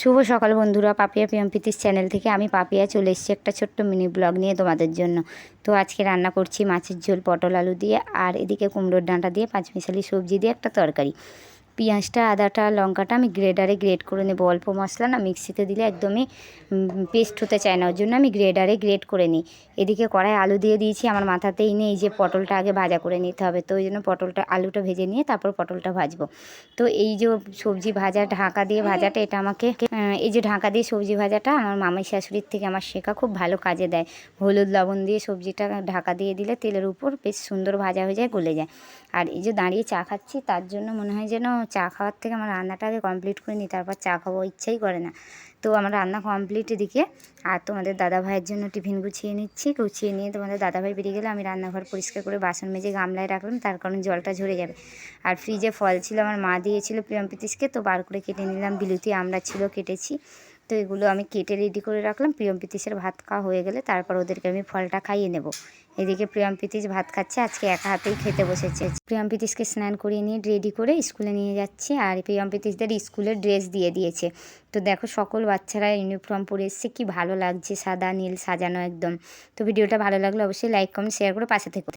শুভ সকাল বন্ধুরা, পাপিয়া পিএমপিতির চ্যানেল থেকে আমি পাপিয়া চলে এসেছি একটা ছোট্ট মিনি ব্লগ নিয়ে তোমাদের জন্য। তো আজকে রান্না করছি মাছের ঝোল, পটল আলু দিয়ে আর এদিকে কুমড়োর ডাঁটা দিয়ে, পাঁচমিশালি সবজি দিয়ে একটা তরকারি। পেঁয়াজটা, আদাটা, লঙ্কাটা আমি গ্রেডারে গ্রেড করে নেব। অল্প মশলা না, মিক্সিতে দিলে একদমই পেস্ট হতে চায় না। ওর জন্য আমি গ্রেডারে গ্রেড করে নিই। এদিকে কড়াই আলু দিয়ে দিয়েছি, আমার মাথাতেই নেই যে পটলটা আগে ভাজা করে নিতে হবে। তো ওই জন্য পটলটা, আলুটা ভেজে নিয়ে তারপর পটলটা ভাজবো। তো এই যে সবজি ভাজা, ঢাকা দিয়ে ভাজাটা, এটা আমাকে এই যে ঢাকা দিয়ে সবজি ভাজাটা আমার মামাই শাশুড়ির থেকে আমার শেখা খুব ভালো কাজে দেয়। হলুদ, লবণ দিয়ে সবজিটা ঢাকা দিয়ে দিলে তেলের উপর বেশ সুন্দর ভাজা হয়ে যায়, গলে যায়। আর এই যে দাঁড়িয়ে চা খাচ্ছি, তার জন্য মনে হয় যেন চা খাওয়ার থেকে আমার রান্নাটা আগে কমপ্লিট করে নিই, তারপর চা খাওয়া ইচ্ছাই করে না। তো আমার রান্না কমপ্লিট দিকে আর তোমাদের দাদা ভাইয়ের জন্য টিফিন গুছিয়ে নিচ্ছি। গুছিয়ে নিয়ে তোমাদের দাদা ভাই বেরিয়ে গেলে আমি রান্নাঘর পরিষ্কার করে বাসন মেজে গামলায় রাখলাম, তার কারণ জলটা ঝরে যাবে। আর ফ্রিজে ফল ছিল, আমার মা দিয়েছিল প্রিয়ম প্রীতিশকে, তো বার করে কেটে নিলাম। বিলুতি আমরা ছিল, কেটেছি। তো এগুলো আমি কেটে রেডি করে রাখলাম। প্রিয়ম প্রীতিশের ভাত খাওয়া হয়ে গেলে তারপর ওদেরকে আমি ফলটা খাইয়ে নেব। এদিকে প্রিয়ম প্রীতিশ ভাত খাচ্ছে, আজকে একা হাতেই খেতে বসেছে। প্রিয়ম প্রীতিশকে স্নান করিয়ে নিয়ে রেডি করে স্কুলে নিয়ে যাচ্ছে আর প্রিয়ম প্রীতিশদের স্কুলের ড্রেস দিয়ে দিয়েছে। তো দেখো সকল বাচ্চারা ইউনিফর্ম পরে এসছে, কি ভালো লাগছে সাদা, নীল, সাজানো একদম। তো ভিডিওটা ভালো লাগলে অবশ্যই লাইক কমেন্ট শেয়ার করে পাশে থেকে।